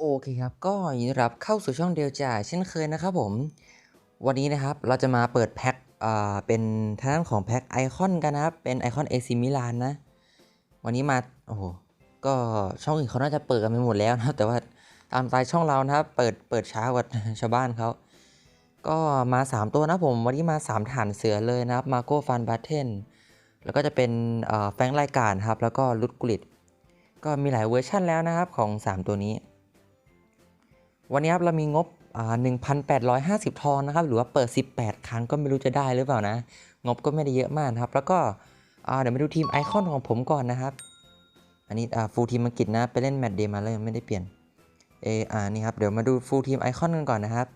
โอเคครับ ก็ยินดีรับเข้าสู่ช่องเดียวจ่าเช่นเคยนะครับผม วันนี้นะครับเราจะมาเปิดแพ็คอ่าเป็นทางด้านของแพ็คไอคอนกันนะครับ เป็นไอคอนเอซิมิลานนะ วันนี้มาโอ้โหก็ช่องอื่นเขาน่าจะเปิดกันไปหมดแล้วนะครับ แต่ว่าตามสไตล์ช่องเรานะครับ เปิดเปิดช้ากว่าชาวบ้านเขาก็มา 3 ตัวนะผม วันนี้มา 3 ฐานเสือเลยนะครับมาโก้ฟันบัตเทนแล้วก็จะเป็นแฟงรายการครับ แล้วก็ลุดกุลิตก็มีหลายเวอร์ชั่นแล้วนะครับของ 3 ตัวนี้ วันนี้ครับเรามีงบอ่า1,850 ทองนะครับ หรือว่าเปิด 18 ครั้งก็ไม่รู้จะได้หรือเปล่านะ งบก็ไม่ได้เยอะมากครับ แล้วก็เดี๋ยวมาดูทีมไอคอนของผมก่อนนะครับ อันนี้ฟูลทีมอังกฤษนะ ไปเล่นแมตช์เดย์มาแล้วยังไม่ได้เปลี่ยนเอออ่านี่ครับ เดี๋ยวมาดูฟูลทีมไอคอนกันก่อนนะครับ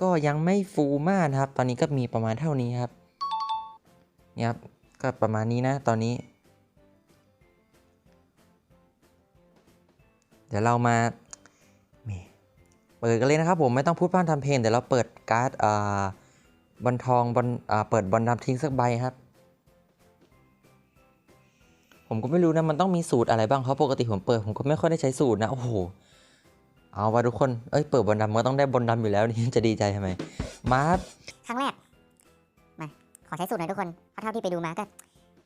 ก็ยังไม่ฟูลมากนะครับ ตอนนี้ก็มีประมาณเท่านี้ครับนี่ครับ ก็ประมาณนี้นะ ตอนนี้ เดี๋ยวเรามา เปิดกันเลยนะครับผมไม่ต้องพูดพร่ำทำเพลงเดี๋ยวเราเปิดการ์ดอ่าบอลทองบอลอ่าเปิดบอลดำทิ้งสักใบครับ ผมก็ไม่รู้นะมันต้องมีสูตรอะไรบ้างเพราะปกติผมเปิดผมก็ไม่ค่อยได้ใช้สูตรนะโอ้โหเอาว่าทุกคนเอ้ยเปิดบอลดำมันก็ต้องได้บอลดำอยู่แล้วนี่จะดีใจทำไมมาครับครั้งแรกมาขอใช้สูตรหน่อยทุกคนเพราะเท่าที่ไปดูมาก็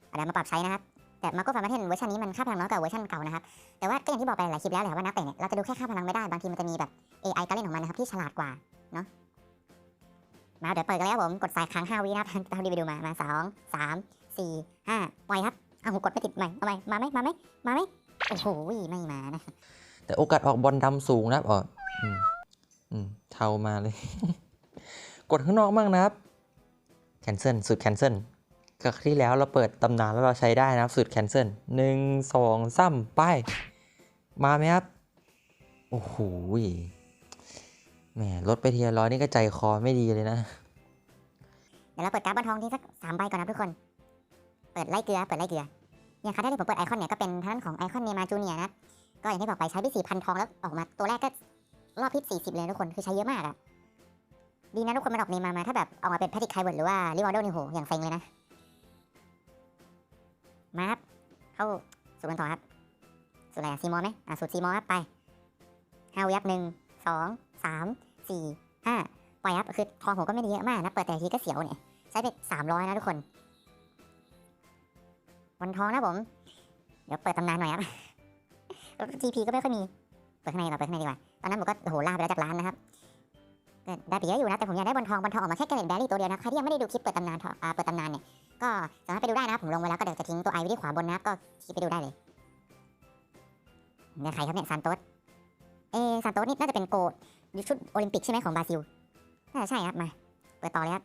เอาเดี๋ยวมาปรับใช้นะครับ แต่มาโก้ฟาร์มาเทนเวอร์ชันนี้มันค่าพลังน้อยกว่าเวอร์ชันเก่านะครับ แต่ว่าก็อย่างที่บอกไปหลายคลิปแล้วแหละว่านักเตะเนี่ยเราจะดูแค่ค่าพลังไม่ได้ บางทีมันจะมีแบบ AI การเล่นของมันนะครับที่ฉลาดกว่าเนาะ มาเดี๋ยวเปิดกันแล้วผม กดสายค้าง5วินะครับเท่าดีไปดูมา มาสองสามสี่ห้าปล่อยครับเอาหูกดไม่ติดใหม่เอาใหม่มาไหมมาไหมมาไหมโอ้โหไม่มานะ แต่โอกาสออกบอลดำสูงนะครับอ๋ออืมอืมเทามาเลย กดข้างนอกบ้างนะครับ แคนเซิลสุดแคนเซิล ก็ที่แล้วเราเปิดตำนานแล้วเราใช้ได้นะครับสุดแคนเซิลหนึ่งสองสามไป มาไหมครับ โอ้โหแหมลดไปทีละร้อยนี่ก็ใจคอไม่ดีเลยนะ เดี๋ยวเราเปิดการ์ดบอลทองที่สักสามใบก่อนนะทุกคน เปิดไล่เกลือ เปิดไล่เกลือ อย่างครั้งแรกที่ผมเปิดไอคอนเนี่ยก็เป็นท่านของไอคอนเนมาจูเนียนะ ก็อย่างที่บอกไปใช้ไปสี่พันทองแล้วออกมาตัวแรกก็รอบพิษสี่สิบเลยทุกคนคือใช้เยอะมากอะดีนะทุกคนมันออกเนมามาถ้าแบบออกมาเป็นแพทริกไคเวิร์ดหรือว่าลิวอลโดนี่โหอย่างเซ็งเลยนะ มาครับ เข้าสู่กันต่อครับ สู่อะไรอะซีมอไหมอะสูตรซีมอครับไปห้าวิยับหนึ่งสองสามสี่ห้าปล่อยครับคือทองผมก็ไม่ได้เยอะมากนะเปิดแต่ทีก็เสียวเนี่ยใช้ไปสามร้อยนะทุกคนวันทองนะผม เดี๋ยวเปิดตำนานหน่อยครับแล้วทีพีก็ไม่ค่อยมี เปิดข้างในเราเปิดข้างในดีกว่า ตอนนั้นผมก็โอ้โหล่าไปแล้วจากร้านนะครับ ได้ไปเยอะอยู่นะ แต่ผมอยากได้บอลทองบอลทองออกมาแค่เกเรตแบรี่ตัวเดียวนะ ใครที่ยังไม่ได้ดูคลิปเปิดตำนานทองอ่าเปิดตำนานเนี่ย ก็สามารถไปดูได้นะผมลงไว้แล้วก็เดี๋ยวจะทิ้งตัวไอไว้ที่ขวาบนนะก็คลิกไปดูได้เลยเนี่ยใครครับเนี่ยซานโตสเอซานโตสนี่น่าจะเป็นโกลยุคชุดโอลิมปิกใช่ไหมของบราซิลน่าจะใช่ครับมาเปิดต่อเลยครับ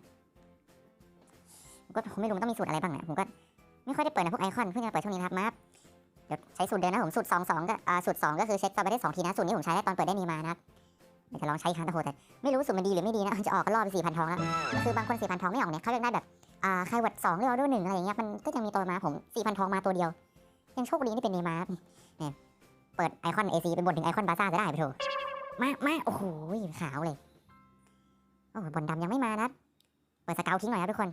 ผมก็ผมไม่รู้มันต้องมีสูตรอะไรบ้างเนี่ยผมก็ไม่ค่อยได้เปิดนะพวกไอคอนเพิ่งจะเปิดช่วงนี้นะครับมาดับเดี๋ยวใช้สูตรเดิมนะผมสูตรสองสองก็อ่าสูตรสองก็คือเช็คต่อไปได้สองทีนะสูตรนี้ผมใช้ได้ตอนเปิดได้นีมานะครับ เดี๋ยวจะลองใช้ครั้งต่โหแต่ไม่รู้สูตรมันดีหรือไม่ดีนะมันจะออกก็รอบไปสี่พันทองแล้วคือบางคนสี่พันทองไม่ออกเนี่ยเขาเลือกได้แบบอ่าใครวัดสองหรือเอาด้วยหนึ่งอะไรอย่างเงี้ยมันก็จะมีตัวมาผมสี่พันทองมาตัวเดียว ยังโชคดีที่เป็นเนมาร์เนี่ยเปิดไอคอนเอซีเป็นบนถึงไอคอนบาซ่าจะได้ไปเถอะมามาโอ้โหขาวเลยโอ้บอลดำยังไม่มานะครับเปิดสเกลทิ้งหน่อยครับทุกคน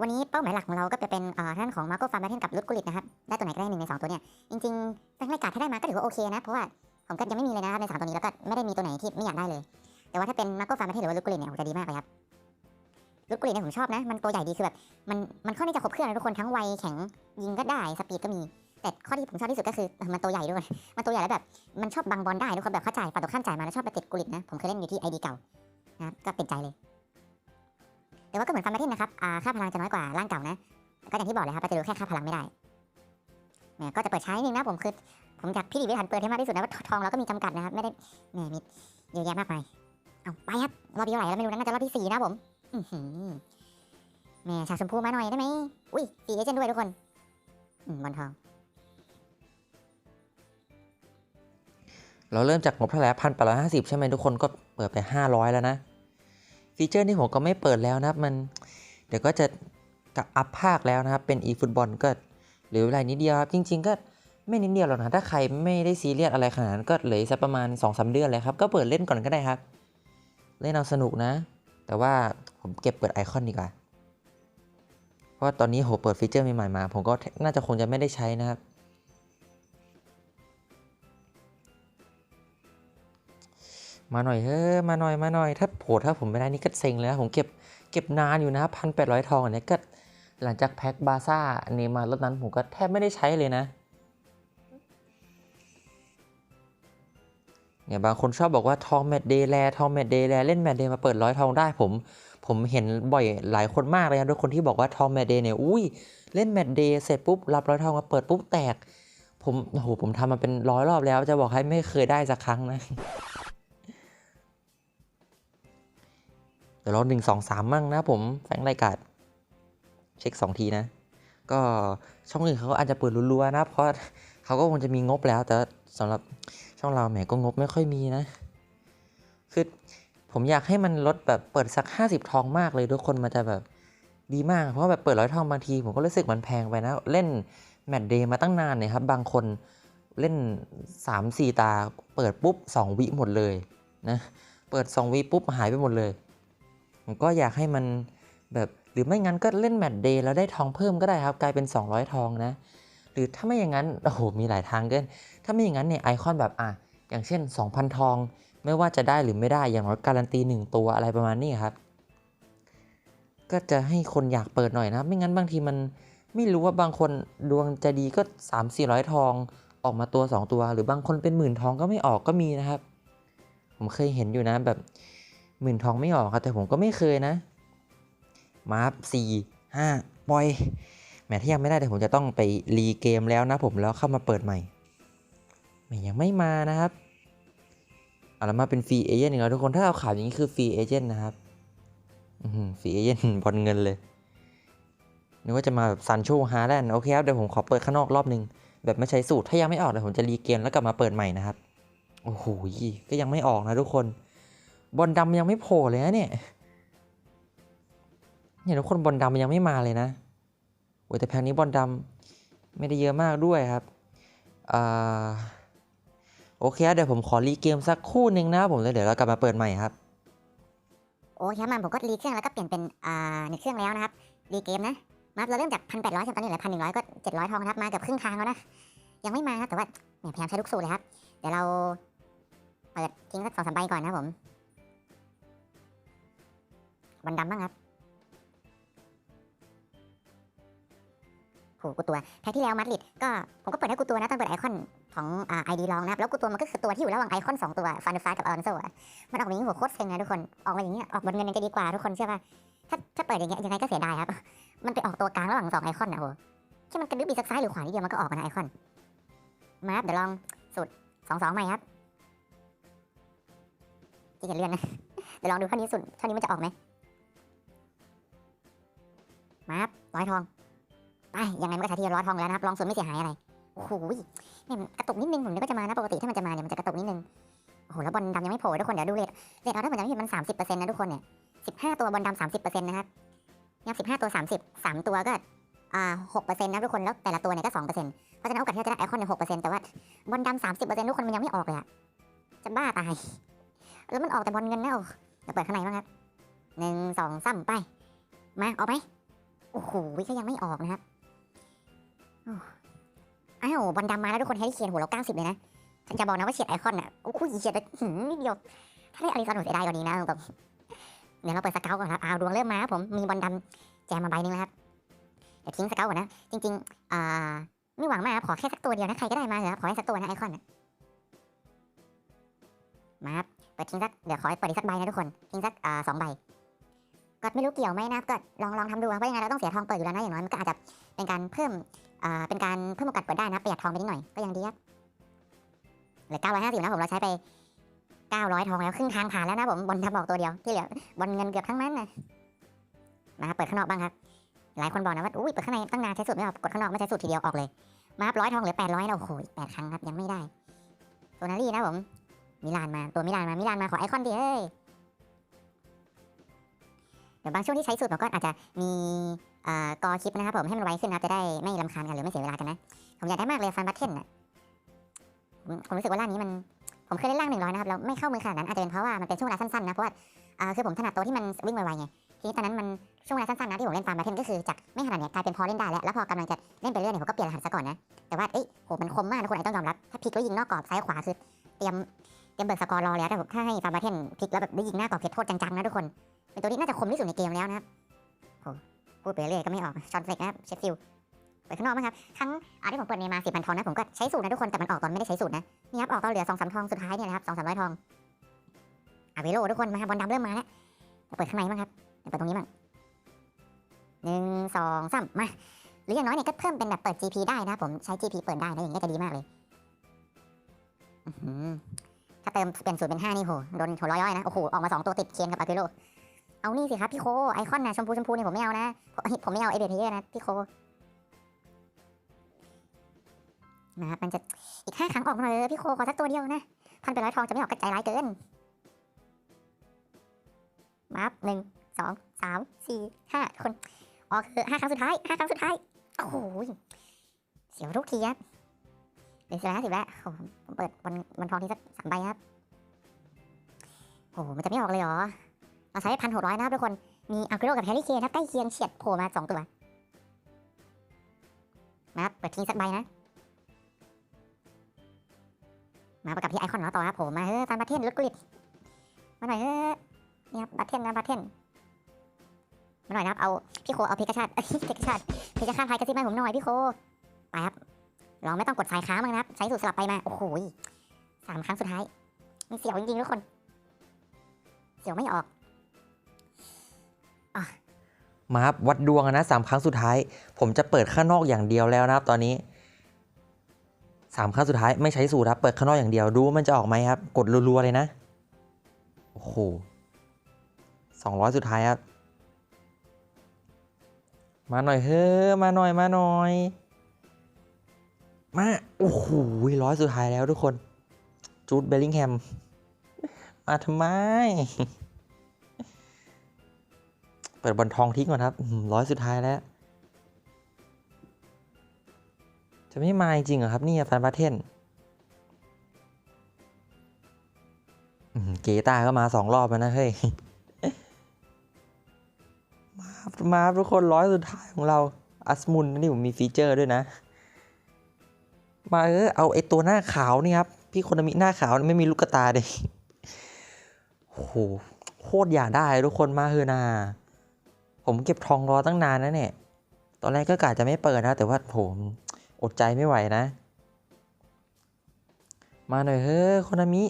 วันนี้เป้าหมายหลักของเราก็จะเป็นอ่อท่านของมาโกฟาร์มแบทเทนกับลุดกุลิตนะครับ ได้ตัวไหนก็ได้หนึ่งในสองตัวเนี่ย จริงๆตั้งรายการถ้าได้มาก็ถือว่าโอเคนะ เพราะว่า ผมก็ยังไม่มีเลยนะครับในสามตัวนี้แล้วก็ไม่ได้มีตัวไหนที่ไม่อยากได้เลย แต่ว่าถ้าเป็นมาโกฟาร์มแบทเทนหรือว่าลุดกุลิตเนี่ยผมจะดีมากเลยครับลุดกุลิตเนี่ยผมชอบนะ มันตัวใหญ่ดีคือแบบมันมันค่อนข้างจะครบเครื่องนะทุกคนทั้งไวแข็งยิงก็ได้สปีดก็มี แต่ข้อที่ผมชอบที่สุดก็คือมันตัวใหญ่ด้วย มันตัวใหญ่แล้วแบบมันชอบบังบอลได้ทุกคนแบบเข้าใจปัดตกข้ามจ่ายมาแล้วชอบไปติดกุลิตนะผมเคยเล่นอยู่ที่ไอดีเก่านะครับก็เป็นใจเลย แต่ว่าก็เหมือนฟาร์มาทินะครับอ่าค่าพลังจะน้อยกว่าร่างเก่านะก็อย่างที่บอกเลยครับเราจะดูแค่ค่าพลังไม่ได้เนี่ยก็จะเปิดใช้นึงนะผมคือ ผมอยากพี่ดีวิถันเปิดให้มากที่สุดนะว่าทองเราก็มีจำกัดนะครับไม่ได้เนี่ยมีเยอะแยะมากมายเอาไปครับรอบที่เท่าไหร่แล้วไม่รู้นะน่าจะรอบที่สี่นะผมแหม่ฉากชมพูมาหน่อยได้ไหมอุ้ยสีเอเจนต์ด้วยทุกคนอบอลทอง เราเริ่มจากงบเท่าไหร่พันแปดร้อยห้าสิบใช่ไหมทุกคนก็เปิดไปห้าร้อยแล้วนะ ฟีเจอร์นี่ผมก็ไม่เปิดแล้วนะครับมันเดี๋ยวก็จะกะอัพภาคแล้วนะครับ เป็น e ฟุตบอลก็เหลือเวลานิดเดียวครับ จริง ๆ ก็ ไม่นิดเดียวหรอกนะถ้าใครไม่ได้ซีเรียสอะไรขนาดนั้นก็เหลือสักประมาณ2อสเดือนเลยครับ ก็เปิดเล่นก่อนก็ได้ครับ เล่นเอาสนุกนะ แต่ว่าผมเก็บเปิดไอคอนดีกว่า เพราะตอนนี้โหเปิดฟีเจอร์ใหม่ๆมา ผมก็น่าจะคงจะไม่ได้ใช้นะครับ มาหน่อยเฮ้ยมาหน่อยมาหน่อย ถ้าโผล่ถ้าผมไม่ได้นี่ก็เซ็งเลยผมเก็บเก็บนานอยู่นะพันแปดร้อยทองอันนี้ก็หลังจากแพ็คบาซ่าอันนี้มาร์รถนั้นผมก็แทบไม่ได้ใช้เลยนะ เนี่ยบางคนชอบบอกว่าทองแมตเดย์แลทองแมตเดย์แลเล่นแมตเดย์มาเปิดร้อยทองได้ผมผมเห็นบ่อยหลายคนมากเลยนะทุกคนที่บอกว่าทองแมตเดย์เนี่ยอุ้ยเล่นแมตเดย์เสร็จปุ๊บรับร้อยทองมาเปิดปุ๊บแตก ผมโอ้โหผมทำมาเป็นร้อยรอบแล้ว จะบอกให้ไม่เคยได้สักครั้งนะเดี๋ยวเราหนึ่งสองสามมั่งนะผมแฟงรายการเช็คสองทีนะ ก็ช่องอื่นเขาอาจจะเปิดรัวๆนะเพราะเขาก็คงจะมีงบแล้วแต่สำหรับ ช่องเราแหมก็งบไม่ค่อยมีนะ คือผมอยากให้มันลดแบบเปิดสัก 50 ทองมากเลยทุกคนมันจะแบบดีมาก เพราะแบบเปิดร้อยทองบางที ผมก็รู้สึกมันแพงไปนะ เล่นแมตช์เดย์มาตั้งนานเนี่ยครับ บางคนเล่น 3-4 ตา เปิดปุ๊บ 2 วิหมดเลยนะ เปิด 2 วิปุ๊บหายไปหมดเลย ผมก็อยากให้มันแบบหรือไม่งั้นก็เล่นแมตช์เดย์แล้วได้ทองเพิ่มก็ได้ครับ กลายเป็น 200 ทองนะ หรือถ้าไม่อย่างนั้นโอ้โหมีหลายทางเกิน ถ้าไม่อย่างนั้นเนี่ยไอคอนแบบอะอย่างเช่น 2,000 ทอง ไม่ว่าจะได้หรือไม่ได้อย่างน้อยการันตี 1 ตัวอะไรประมาณนี้ครับ ก็จะให้คนอยากเปิดหน่อยนะไม่งั้นบางทีมันไม่รู้ว่าบางคนดวงจะดีก็ 3 4 0 0 ทองออกมาตัว 2 ตัว หรือบางคนเป็นหมื่นทองก็ไม่ออกก็มีนะครับ ผมเคยเห็นอยู่นะแบบหมื่นทองไม่ออกครับแต่ผมก็ไม่เคยนะ มาร์ฟสี่ห้าปล่อย แหมถ้ายังไม่ได้เดี๋ยวผมจะต้องไปรีเกมแล้วนะผมแล้วเข้ามาเปิดใหม่แหมยังไม่มานะครับเอาล้วมาเป็นฟรีเอเจนต์อีกแล้วทุกคนถ้าเอาข่าวอย่างนี้คือฟรีเอเจนต์นะครับฟรีเอเจนต์บอลเงินเลยนึกว่าจะมาแบบซันโชฮาแลนด์โอเคครับเดี๋ยวผมขอเปิดข้างนอกรอบหนึ่งแบบไม่ใช้สูตรถ้ายังไม่ออกเดี๋ยวผมจะรีเกมแล้วกลับมาเปิดใหม่นะครับโอ้โหก็ยังไม่ออกนะทุกคนบอลดำยังไม่โผล่เลยนะเนี่ยเนี่ยทุกคนบอลดำยังไม่มาเลยนะ อ้แต่แพงนี้บอลดำไม่ได้เยอะมากด้วยครับอโอเคเดี๋ยวผมขอรีเกมสักคู่หนึ่งนะผมแล้วเดี๋ยวเรากลับมาเปิดใหม่ครับ โอ้ยคมันผมก็รีเครื่องแล้วก็เปลี่ยนเป็นหนึ่งเครื่องแล้วนะครับรีเกมนะมาเราเริ่มจากพันแปดร้อยตอนนี้เหลือพันหนึ่งร้อยก็เจ็ดร้อยทองครับมาเกือบครึ่งทางแล้วนะยังไม่มาครับแต่ว่าเนี่ยพยายามใช้ลูกสูตรเลยครับ เดี๋ยวเราเปิดทิ้งสักสองสามใบก่อนนะผมบอลดำบ้างครับ หกูตัวแพ้ที่แล้วมาดริดก็ผมก็เปิดให้กูตัวนะตอนเปิดไอคอนของไอดีลองนะครับแล้วกูตัวมันก็คือตัวที่อยู่ระหว่างไอคอนสองตัวฟานฟ้ากับออนโซอะมันออกมาอย่างนี้หัวโคตรเซ็งนะทุกคนออกมาอย่างนี้ออกบนเงินยังจะดีกว่าทุกคนเชื่อป่ะถ้าถ้าเปิดอย่างเงี้ยยังไงก็เสียดายครับมันไปออกตัวกลางระหว่างสองไอคอนนะโหแค่มันกระดึ๊บอีกสักซ้ายหรือขวานิดเดียวมันก็ออกมานะไอคอนมาครับเดี๋ยวลองสูตรสองสองใหม่ครับที่จะเลื่อนนะเดี๋ยวลองดูข้อนี้สุดข้อนี้มันจะออกไหมมาครับร้อยทอง ไปยังไงมันก็ใช้ทีละร้อยทองแล้วนะครับลองสูตรไม่เสียหายอะไรโอ้โหเนี่ยกระตุกนิดนึงผมนึกว่าจะมานะปกติถ้ามันจะมาเนี่ยมันจะกระตุกนิดนึงโอ้โหแล้วบอลดำยังไม่โผล่ทุกคนเดี๋ยวดูเลทเรทเอาถ้าผมจำไม่ผิดมันสามสิบเปอร์เซ็นต์นะทุกคนเนี่ยสิบห้าตัวบอลดำสามสิบเปอร์เซ็นต์นะครับเนี่ยสิบห้าตัวสามสิบสามตัวก็อ่าหกเปอร์เซ็นต์นะทุกคนแล้วแต่ละตัวเนี่ยก็สองเปอร์เซ็นต์เพราะฉะนั้นโอกาสที่เราจะได้ไอคอนเนี่ยหกเปอร์เซ็นต์แต่ว่าบอลดำสามสิบเปอร์เซ็นต์ทุกคนมันยังไม่ออกเลยอะจะบ้าตายแล้วมันออกแต่บอลเงินนะโอ้เดี๋ยวเปิดข้างในบ้างครับหนึ่งสองสามไปมาออกไหมโอ้โหก็ยังไม่ออกนะครับ อ้อ้าวบอลดำมาแล้วทุกคนแฮร์รี่เคียนหัวเราเก้าสิบเลยนะฉันจะบอกนะว่าเฉียดไอคอนอะโอ้โหเฉียดไปนิดเดียว ถ้าได้อาริซอนผมเสียดายกว่านี้นะแบบเดี๋ยวเราเปิดสเกลก่อนครับอ้าวดวงเริ่มมาครับผมมีบอลดำแจมมาใบหนึงแล้วครับเดี๋ยวทิ้งสเกลก่อนนะ จริงๆอ่าไม่หวังมากครับขอแค่สักตัวเดียวนะใครก็ได้มาเถอะครับขอให้สักตัวนะไอคอนนะมาครับเปิดทิ้งสักเดี๋ยวขอเปิดอีกสักใบนะทุกคนทิ้งสักอ่าสองใบก็ไม่รู้เกี่ยวไหมนะก็ลองลองทำดูครับเพราะยังไงเราต้องเสียทองเปิดอยู่แล้วนะอย่างน้อยมันก็อาจจะ เป็นการเพิ่มอ่าเป็นการเพิ่มโอกาสเปิดได้นะประหยัดทองไปนิดหน่อยก็ยังดีครับเหลือ950นะผมเราใช้ไป 900 ทองแล้วครึ่งทางผ่านแล้วนะผมบอลทับบอกตัวเดียวที่เหลือบอลเงินเกือบทั้งนั้นนะนะครับเปิดข้างนอกบ้างครับ หลายคนบอกนะว่าอุ้ยเปิดข้างในตั้งนานใช้สูตรไม่ออกกดข้างนอกไม่ใช้สูตรทีเดียวออกเลยมาครับร้อยทองเหลือ800แล้วโอ้โหแปดครั้งครับยังไม่ได้โซนารี่นะผมมิลานมาตัวมิลานมามิลานมาขอไอคอนดิเอ้ยเดี๋ยวบางช่วงที่ใช้สูตรผมก็อาจจะมี กอคลิปนะครับผมให้มันไวขึ้นนะจะได้ไม่ลำคาญกันหรือไม่เสียเวลากันนะ ผมอยากได้มากเลยฟันบัตเทนอะผมผมรู้สึกว่าร่างนี้มันผมเคยเล่นล่างหนึ่งร้อยนะครับแล้วไม่เข้ามือขนาดนั้นอาจจะเป็นเพราะว่ามันเป็นช่วงเวลาสั้นๆนะเพราะว่าคือผมถนัดตัวที่มันวิ่งไวๆไงทีนี้ตอนนั้นมันช่วงเวลาสั้นๆนะที่ผมเล่นฟาร์มบาเทนก็คือจากไม่ถนัดเนี่ยกลายเป็นพอเล่นได้แล้วแล้วพอกำลังจะเล่นไปเรื่อยเนี่ยผมก็เปลี่ยนรหัสซะก่อนนะแต่ว่าเอ้ยโหมันคมมากนะคนไหนต้องยอมรับถ้าพลิกแล้วยิงนอกกรอบซ้ายขวาคือเตรียมเตรียมเบิกสกอร์รอแล้วแต่ผมถ้าให้ฟาร์มาเทนพลิกแล้วแบบได้ยิงหน้ากรอบเขตโทษจังๆนะทุกคนเป็นตัวที่น่าจะคมที่สุดในเกมแล้วนะครับโห พูดไปเรื่อยก็ไม่ออกชอนเฟกนะครับเชฟฟิลเปิดข้างนอกมั้งครับครั้งอาที่ผมเปิดเนมาสี่พันทองนะผมก็ใช้สูตรนะทุกคนแต่มันออกตอนไม่ได้ใช้สูตรนะนี่ครับออกตอนเหลือสองสามทองสุดท้ายเนี่ยนะครับสองสามร้อยทองอาเวโรทุกคนมาครับบอลดำเริ่มมาแล้วจะเปิดข้างในบ้างครับเปิดตรงนี้บ้างหนึ่งสองสามมาหรืออย่างน้อยเนี่ยก็เพิ่มเป็นแบบเปิด GP ได้นะครับผมใช้ GP เปิดได้นะอย่างนี้ก็จะดีมากเลยถ้าเติมเปลี่ยนสูตรเป็นห้านี่โหโดนหัวร้อยย่อยนะโอ้โหออกมาสองตัวติดเคียนกับอาเวโร เอานี่สิครับพี่โค ไอคอนนะชมพูชมพูเนี่ยผมไม่เอานะผมไม่เอาไอเบทเยอร์นะพี่โคนะครับมันจะอีกห้าครั้งออกมาเลยพี่โคขอสักตัวเดียวนะพันเป็นร้อยทองจะไม่ออกกระจายร้ายเกินมาบหนึ่งสองสามสี่ห้าคนออกคือห้าครั้งสุดท้ายห้าครั้งสุดท้ายโอ้โหเสียวทุกทีครับเดี๋ยวสิบแล้วสิบแล้วโอ้ผมเปิดวันวันทองที่สักสามใบครับโอ้โหมันจะไม่ออกเลยเหรอ เราใช้พันหกร้อยนะครับทุกคน มีอัลเกโรกับแฮร์รี่เคนครับใกล้เคียงเฉียดโผล่มาสองตัวนะครับเปิดทิ้งสักใบนะ มาประกับที่ไอคอนเนาะต่อครับผมมาเฮ้ยฟันบัตเทนลดกุลิตมาหน่อยเฮ้ยนี่ครับบัตเทนนะบัตเทนมาหน่อยนะครับเอาพี่โคเอาพิกาชาติเพิกาชาติพิกาชาติไทยกระซิบมาผมหน่อยพี่โคไปครับเราไม่ต้องกดไฟค้ามั้งนะครับ ใช้สูตรสลับไปมา โอ้โหสามครั้งสุดท้ายมันเสียวจริงๆทุกคน เสียวไม่ออก มาครับวัดดวงนะสามครั้งสุดท้าย ผมจะเปิดข้างนอกอย่างเดียวแล้วนะครับ ตอนนี้สามครั้งสุดท้ายไม่ใช้สูตรครับเปิดข้างนอกอย่างเดียวดูว่ามันจะออกไหมครับ กดรัวๆเลยนะโอ้โหสองร้อยสุดท้ายครับ มาหน่อยเฮ้ยมาหน่อยมาหน่อย มาโอ้โหร้อยสุดท้ายแล้วทุกคนจูดเบลลิงแฮมมาทำไม เปิดบอลทองทิ้งก่อนครับร้อยสุดท้ายแล้ว จะไม่มาจริงเหรอครับนี่ฟันบาเทนเกต้าก็มาสองรอบแล้วนะเฮ้ย มามาทุกคนร้อยสุดท้ายของเรา อัสมุนนี่ผมมีฟีเจอร์ด้วยนะ มาเออเอาไอตัวหน้าขาวนี่ครับ พี่คนมิหน้าขาวไม่มีลูกตาเลยโหโคตรอยากได้ทุกคนมาเฮอนา ผมเก็บทองรอตั้งนานนะเนี่ย ตอนแรกก็กะจะไม่เปิดนะ แต่ว่าผมอดใจไม่ไหวนะ มาหน่อยเฮ้ยโคนามิ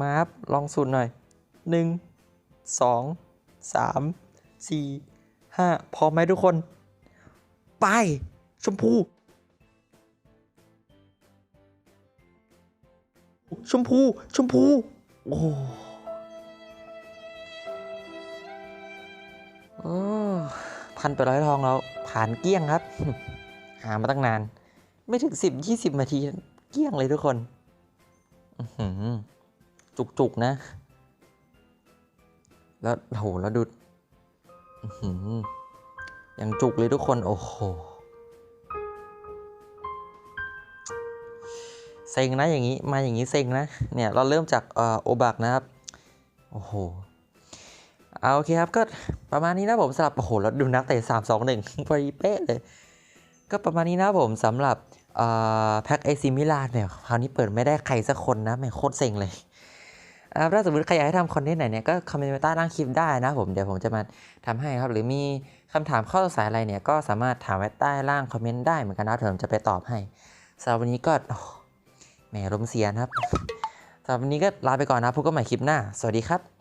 มาครับลองสูตรหน่อยหนึ่งสองสามสี่ห้าพร้อมไหมทุกคน ไป ชมพู ชมพู ชมพู โอ้ พันไปดร้อยทองแล้วผ่านเกี้ยงครับ หามาตั้งนาน ไม่ถึงสิบยี่สิบนาที เกี้ยงเลยทุกคนอื้อหือจุกนะ แล้วโหแล้วดูยังจุกเลยทุกคน โอ้โหเซ็งนะอย่างนี้ มาอย่างนี้เซ็งนะ เนี่ยเราเริ่มจากอโอบักนะครับ โอ้โห เอาโอเคครับก็ประมาณนี้นะผมสำหรับโอ้โหแล้วดูนักเตะสามสองหนึ่งพอดีเป๊ะเลย ก็ประมาณนี้นะผมสำหรับแพ็กเอซิมิลานเนี่ยคราวนี้เปิดไม่ได้ใครสักคนนะแม่งโคตรเซ็งเลยอ่าถ้าสมมติใครอยากให้ทำคอนเทนต์ไหนเนี่ยก็คอมเมนต์ไว้ใต้ล่างคลิปได้นะผมเดี๋ยวผมจะมาทำให้ครับ หรือมีคำถามข้อสงสัยอะไรเนี่ยก็สามารถถามไว้ใต้ล่างคอมเมนต์ได้เหมือนกันนะผมจะไปตอบให้สำหรับวันนี้ก็แหมลมเสียนะครับสำหรับวันนี้ก็ลาไปก่อนนะพบกันใหม่คลิปหน้า สวัสดีครับ